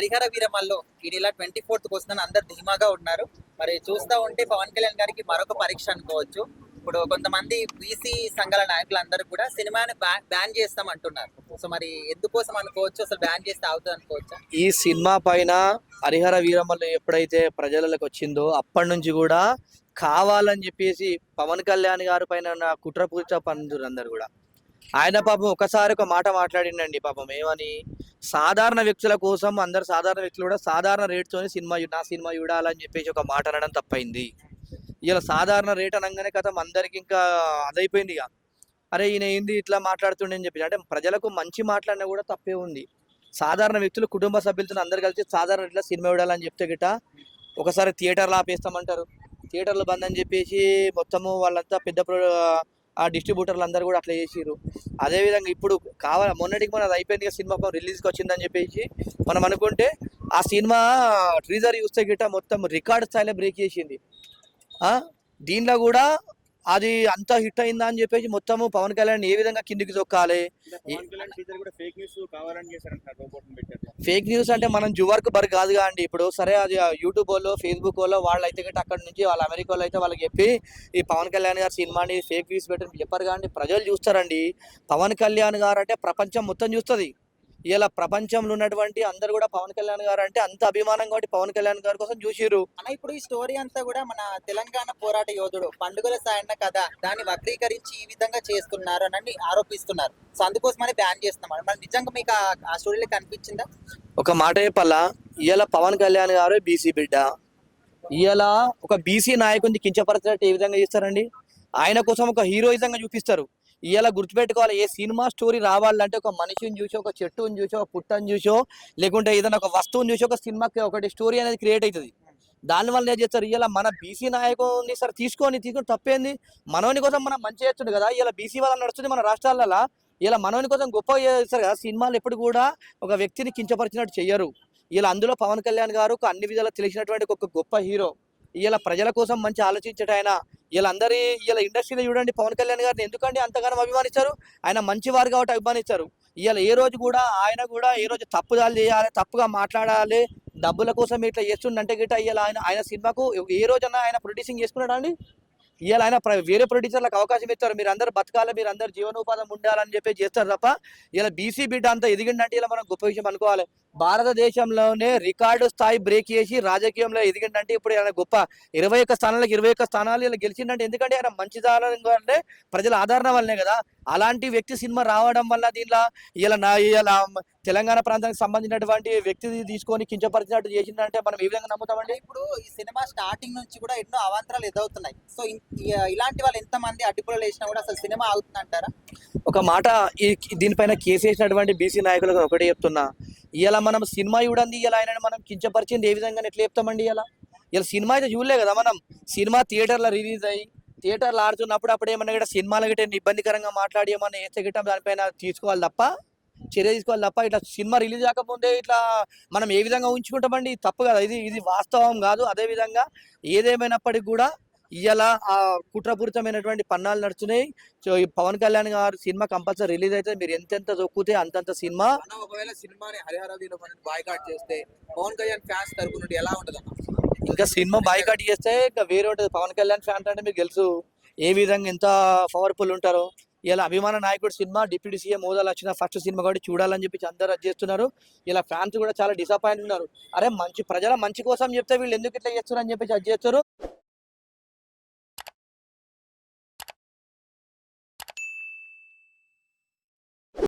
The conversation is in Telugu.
హరిహర వీరమల్లో ఈ నెల ట్వంటీ ఫోర్త్ వస్తుందని అందరు ధీమాగా ఉన్నారు. మరి చూస్తా ఉంటే పవన్ కళ్యాణ్ గారికి మరొక పరీక్ష అనుకోవచ్చు. ఇప్పుడు కొంతమంది బీసీ సంఘాల నాయకులు అందరూ కూడా సినిమాని బ్యాన్ చేస్తాం అంటున్నారు సో మరి ఎందుకోసం అనుకోవచ్చు? అసలు బ్యాన్ చేస్తే అవుతుంది అనుకోవచ్చు? ఈ సినిమా పైన హరిహర వీరమల్లు ఎప్పుడైతే ప్రజలకు వచ్చిందో అప్పటి నుంచి కూడా కావాలని చెప్పేసి పవన్ కళ్యాణ్ గారి పైన ఉన్న కుట్రపూర్చ పనులు అందరు కూడా. ఆయన పాపం ఒకసారి ఒక మాట మాట్లాడిండండి పాపం. ఏమని? సాధారణ వ్యక్తుల కోసం అందరు సాధారణ వ్యక్తులు కూడా సాధారణ రేట్తోనే సినిమా నా సినిమా చూడాలని చెప్పేసి ఒక మాట అనడం తప్పైంది. ఇలా సాధారణ రేట్ అనగానే కథ అందరికి ఇంకా అదైపోయింది ఇక అరే ఈయన ఏంది ఇట్లా మాట్లాడుతుండే అని చెప్పి అంటే ప్రజలకు మంచి మాట్లాడినా కూడా తప్పే ఉంది. సాధారణ వ్యక్తులు కుటుంబ సభ్యులతో అందరు కలిసి సాధారణ రేట్లో సినిమా చూడాలని చెప్తే గిట ఒకసారి థియేటర్లు ఆపేస్తామంటారు. థియేటర్లు బంద్ అని చెప్పేసి మొత్తము వాళ్ళంతా పెద్ద ఆ డిస్ట్రిబ్యూటర్లు అందరూ కూడా అట్లా చేసిరు అదేవిధంగా ఇప్పుడు కావాలి మొన్నటికి మనం అది అయిపోయింది సినిమా రిలీజ్కి వచ్చిందని చెప్పేసి మనం అనుకుంటే ఆ సినిమా ట్రీజర్ చూస్తే గిట్ట మొత్తం రికార్డ్ స్థాయిలో బ్రేక్ చేసింది. దీనిలో కూడా అది అంత హిట్ అయిందా అని చెప్పేసి మొత్తము పవన్ కళ్యాణ్ ఏ విధంగా కిందికి తొక్కాలి కూడా ఫేక్ న్యూస్ అంటే మనం జువర్క్ బర్ కాదుగా అండి. ఇప్పుడు సరే అది యూట్యూబ్ వాళ్ళు ఫేస్బుక్ వాళ్ళు వాళ్ళు అయితే గట్ట అక్కడ నుంచి వాళ్ళ అమెరికా వాళ్ళు అయితే వాళ్ళకి చెప్పి ఈ పవన్ కళ్యాణ్ గారి సినిమాని ఫేక్ న్యూస్ పెట్టని చెప్పారు కానీ ప్రజలు చూస్తారండి. పవన్ కళ్యాణ్ గారు అంటే ప్రపంచం మొత్తం చూస్తుంది. ఇలా ప్రపంచంలో ఉన్నటువంటి అందరు కూడా పవన్ కళ్యాణ్ గారు అంటే అంత అభిమానం కాబట్టి పవన్ కళ్యాణ్ గారి కోసం చూసిర్రు. అన్న ఇప్పుడు ఈ స్టోరీ అంతా కూడా మన తెలంగాణ పోరాట యోధుడు పండుగల సాయన్న కదా దాన్ని వక్రీకరించి ఈ విధంగా చేస్తున్నారు అని ఆరోపిస్తున్నారు. సో అందుకోసమని బ్యాన్ చేస్తున్నాం. మరి నిజంగా మీకు ఆ- స్టోరీలో కనిపించిందా? ఒక మాట చెప్పల్లా ఇవాళ పవన్ కళ్యాణ్ గారు బీసీ బిడ్డ. ఇవాళ ఒక బీసీ నాయకుడిని కించపరచినట్టు ఏ విధంగా చేస్తారండి? ఆయన కోసం ఒక హీరోయిజంగా చూపిస్తారు. ఇలా గుర్తుపెట్టుకోవాలి ఏ సినిమా స్టోరీ రావాలంటే ఒక మనిషిని చూసి ఒక చెట్టుని చూసి ఒక పుట్టని చూసో లేకుంటే ఏదైనా ఒక వస్తువుని చూసి ఒక సినిమాకి ఒకటి స్టోరీ అనేది క్రియేట్ అవుతుంది. దానివల్ల ఏం చేస్తారు? ఇలా మన బీసీ నాయకుని సరే తీసుకొని తీసుకొని తప్పేంది? మనోని కోసం మనం మంచి చేస్తుండే కదా? ఇలా బీసీ వల్ల నడుస్తుంది మన రాష్ట్రాలలో ఇలా మనోని కోసం గొప్ప చేస్తారు కదా? సినిమాలు ఎప్పుడు కూడా ఒక వ్యక్తిని కించపరిచినట్టు చెయ్యరు. ఇలా అందులో పవన్ కళ్యాణ్ గారు అన్ని విధాలు తెలిసినటువంటి ఒక గొప్ప హీరో. ఇలా ప్రజల కోసం మంచి ఆలోచించట ఆయన. ఇలా అందరి ఇలా ఇండస్ట్రీలో చూడండి పవన్ కళ్యాణ్ గారిని. ఎందుకండి అంతగానో అభిమానిస్తారు? ఆయన మంచివారు కాబట్టి అభిమానిస్తారు. ఇవాళ ఏ రోజు కూడా ఆయన కూడా ఏ రోజు తప్పుదాలు చేయాలి తప్పుగా మాట్లాడాలి డబ్బుల కోసం ఇట్లా చేస్తుండంటే గిట్ట ఇవాళ ఆయన ఆయన సినిమాకు ఏ రోజన్నా ఆయన ప్రొడ్యూసింగ్ చేసుకున్నాడా అండి? ఇవాళ ఆయన వేరే ప్రొడ్యూసర్లకు అవకాశం ఇస్తారు. మీరు అందరు బతకాలి మీరు అందరు జీవనోపాధం ఉండాలని చెప్పి చేస్తారు తప్ప ఇలా బీసీ బిడ్డ అంతా ఎదిగిండంటే ఇలా మనం గొప్ప విషయం అనుకోవాలి. భారతదేశంలోనే రికార్డు స్థాయి బ్రేక్ చేసి రాజకీయంలో ఎదిగిండంటే ఇప్పుడు ఆయన గొప్ప ఇరవై ఒక్క స్థానాలకు ఇరవై ఒక్క స్థానాలు ఇలా గెలిచిండంటే ఎందుకంటే ఆయన మంచిదారంగా అంటే ప్రజల ఆదరణ వల్లనే కదా. అలాంటి వ్యక్తి సినిమా రావడం వల్ల దీనిలో ఇలా నా ఇలా తెలంగాణ ప్రాంతానికి సంబంధించినటువంటి వ్యక్తి తీసుకొని కించపరిచినట్టు చేసిందంటే మనం ఏ విధంగా నమ్ముతామండి? ఇప్పుడు ఈ సినిమా స్టార్టింగ్ నుంచి కూడా ఎన్నో అవాంతరాలు ఎదుగుతున్నాయి సో ఇలాంటి వాళ్ళు ఎంత మంది అడ్డుపులు వేసినా కూడా అసలు సినిమా అవుతుందంటారా ఒక మాట ఈ దీనిపైన కేసు వేసినటువంటి బీసీ నాయకులకు ఒకటే చెప్తున్నా. ఇలా మనం సినిమా చూడండి ఇలా ఆయన మనం కించపరిచింది ఏ విధంగా ఎట్లా చెప్తామండి ఇలా ఇలా సినిమా అయితే చూడలే కదా మనం. సినిమా థియేటర్లో రిలీజ్ అయ్యి థియేటర్లో ఆడుతున్నప్పుడు అప్పుడు ఏమన్నా కూడా సినిమాలు గిట్ట ఇబ్బందికరంగా మాట్లాడి ఏమన్నా వేస్తే గిట్ట దానిపైన తీసుకోవాలి తప్ప చర్య తీసుకోవాలి తప్ప ఇట్లా సినిమా రిలీజ్ కాకముందే ఇట్లా మనం ఏ విధంగా ఉంచుకుంటామండి ఇది తప్పు కదా. ఇది ఇది వాస్తవం కాదు. అదే విధంగా ఏదేమైనప్పటికీ కూడా ఇవాళ ఆ కుట్రపూరితమైనటువంటి పన్నాలు నడుస్తున్నాయి సో ఈ పవన్ కళ్యాణ్ గారు సినిమా కంపల్సరీ రిలీజ్ అయితే మీరు ఎంతెంత చొక్కితే అంతంత సినిమా. ఒకవేళ సినిమాని హరిహర వీరమని బాయ్కాట్ చేస్తే పవన్ కళ్యాణ్ ఫ్యాన్స్ తరపు నుండి ఎలా ఉండదు ఇంకా సినిమా బాయ్కాట్ చేస్తే ఇంకా వేరే ఉంటుంది. పవన్ కళ్యాణ్ ఫ్యాన్ అంటే మీకు తెలుసు ఏ విధంగా ఎంత పవర్ఫుల్ ఉంటారో. ఇలా అభిమాన నాయకుడు సినిమా డిప్యూటీ సీఎం హోదాలో వచ్చిన ఫస్ట్ సినిమా కాబట్టి చూడాలని చెప్పి అందరూ అది చేస్తున్నారు. ఇలా ఫ్యాన్స్ కూడా చాలా డిసప్పాయింట్ ఉన్నారు. అరే మంచి ప్రజల మంచి కోసం చెప్తే వీళ్ళు ఎందుకు ఇట్లా చేస్తారు అని చెప్పి అది చేస్తారు.